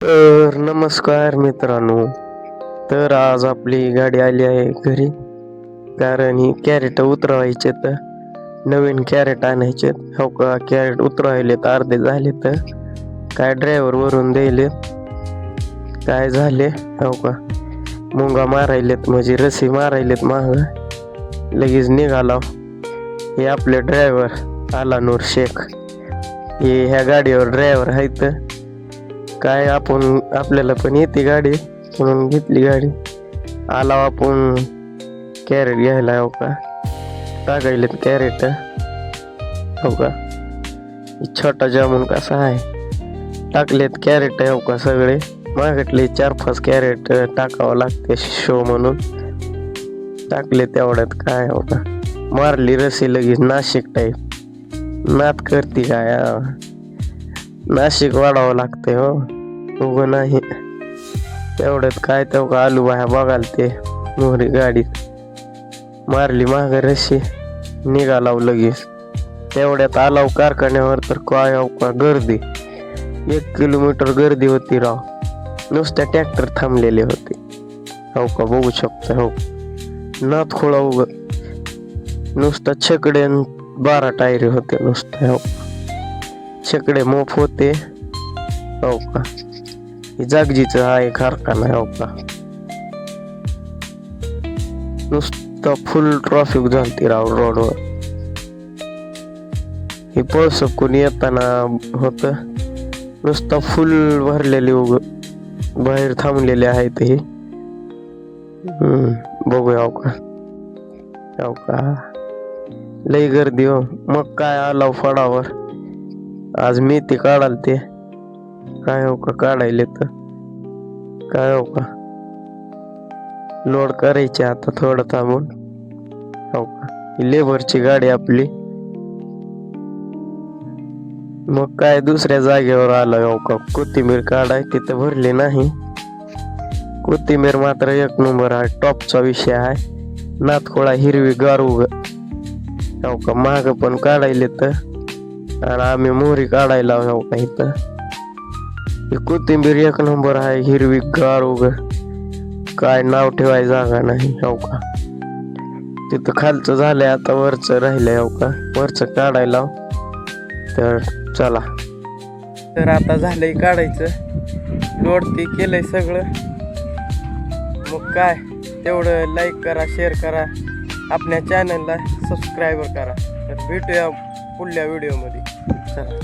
तर नमस्कार मित्रांनो तर आज आपली गाडी आली आहे घरी कारण ही कॅरेट उतरवायचे तर नवीन कॅरेट आणायचे. हो का कॅरेट उतरवायले तर अर्धे झाले तर काय ड्रायव्हर वरून द्यायले? काय झाले? हो का मुंगा मारायलेत म्हणजे रसी मारायलेत माग. लगेच निघाला. हे आपले ड्रायव्हर आला नूर शेख. हे ह्या गाडीवर ड्रायव्हर आहेत. काय आपण आपल्याला पण येते गाडी म्हणून घेतली गाडी. आला आपण कॅरेट घ्यायला हो का? टाकायलेत कॅरेट हो का? छोटा जामून कसा आहे? टाकलेत कॅरेट हो का सगळे? मागटले चार पाच कॅरेट टाकावं लागते शो म्हणून. टाकले तेवढ्यात काय हो का? मारली रसी लगेच नाशिक टाईप नात करते काय नाशिक वाढावं लागतंय हो. उग नाही. तेवढ्यात काय तेवढं आलू बाया बघाल ते मोहरी गाडीत. मारली माग रशी निघालाव लगेच. तेवढ्यात आलाव कारखान्यावर तर काय अहो का गर्दी. एक किलोमीटर गर्दी होती राव. नुसत्या ट्रॅक्टर थांबलेले होते. हो का बघू शकता हो. नात खोळा उग. नुसता छकडे बारा टायरी होते नुसत्या हो शिक्षकडे मोफ होते. हो का? हे हा आहे कारखाना हो का? नुसतं फुल ट्रॉफिक झालती राव रोडवर हे पळसकून येताना होत? नुसतं फुल भरलेली उग बाहेर थांबलेले आहेत हे बघूया हो का? हो का? लई गर्दी हो. मग काय आलाव फडावर? आज मी ते काढाल ते. काय हो का काढायले तर? काय हो का? लोड करायचे आता थोडं थांबून. हो का? लेबरची गाडी आपली. मग काय दुसऱ्या जागेवर आलं हो का? कोथिंबीर काढाय तिथं भरली नाही. कोथिंबीर मात्र एक नंबर आहे टॉपचा विषय आहे. नातखोळा हिरवी गार हो का? महाग पण काढायले तर? आणि आम्ही मोहरी काढायला हो का इथं. ही कोथिंबीर एक नंबर आहे हिरवी गार उग. काय नाव ठेवाय जागा नाही हो का? तिथं खालचं झालंय आता वरचं राहिलंय हो का? वरचं काढायला तर चला. तर आता झालंय काढायचं. लोडती केलंय सगळं. मग काय तेवढं लाईक करा शेअर करा. आपल्या चॅनलला सबस्क्राईब करा. तर भेटूया पुढल्या व्हिडिओमध्ये चला